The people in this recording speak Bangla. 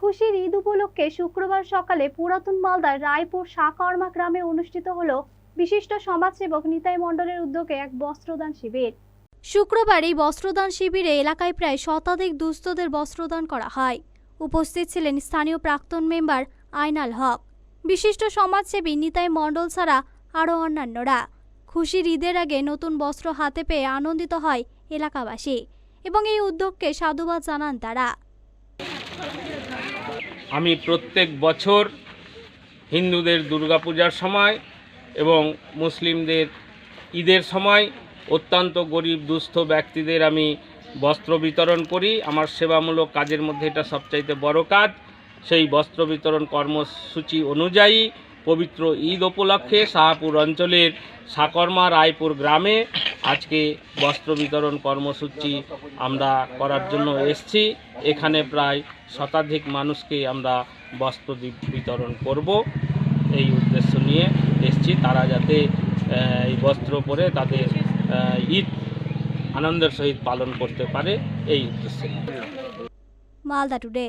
খুশির ঈদ উপলক্ষে শুক্রবার সকালে পুরাতন মালদার রায়পুর সাকর্মা গ্রামে অনুষ্ঠিত হলো বিশিষ্ট সমাজসেবক নিতাই মণ্ডলের উদ্যোগে এক বস্ত্রদান শিবির। শুক্রবার এই বস্ত্রদান শিবিরে এলাকায় প্রায় শতাধিক দুস্থদের বস্ত্রদান করা হয়। উপস্থিত ছিলেন স্থানীয় প্রাক্তন মেম্বার আইনাল হক। বিশিষ্ট সমাজসেবী নিতাই মণ্ডল ছাড়া আরও অন্যান্যরা। খুশির ঈদের আগে নতুন বস্ত্র হাতে পেয়ে আনন্দিত হয় এলাকাবাসী এবং এই উদ্যোগকে সাধুবাদ জানান তারা। আমি প্রত্যেক বছর হিন্দুদের দুর্গাপূজার সময় এবং মুসলিমদের ঈদের সময় অত্যন্ত গরিব, দুস্থ ব্যক্তিদের আমি বস্ত্র বিতরণ করি। আমার সেবামূলক কাজের মধ্যে এটা সবচাইতে বড় কাজ। সেই বস্ত্র বিতরণ কর্মসূচি অনুযায়ী পবিত্র ঈদ উপলক্ষে শাহপুর অঞ্চলের সাকর্মা রায়পুর গ্রামে আজকে বস্ত্র বিতরণ কর্মসূচি আমরা করার জন্য এসছি। এখানে প্রায় শতাধিক মানুষকে আমরা বস্ত্র বিতরণ করব। এই উদ্দেশ্য নিয়ে এসছি। তারা যাতে এই বস্ত্র পরে তাদের ঈদ, আনন্দের সহিত পালন করতে পারে। এই উদ্দেশ্যে মালদা টুডে।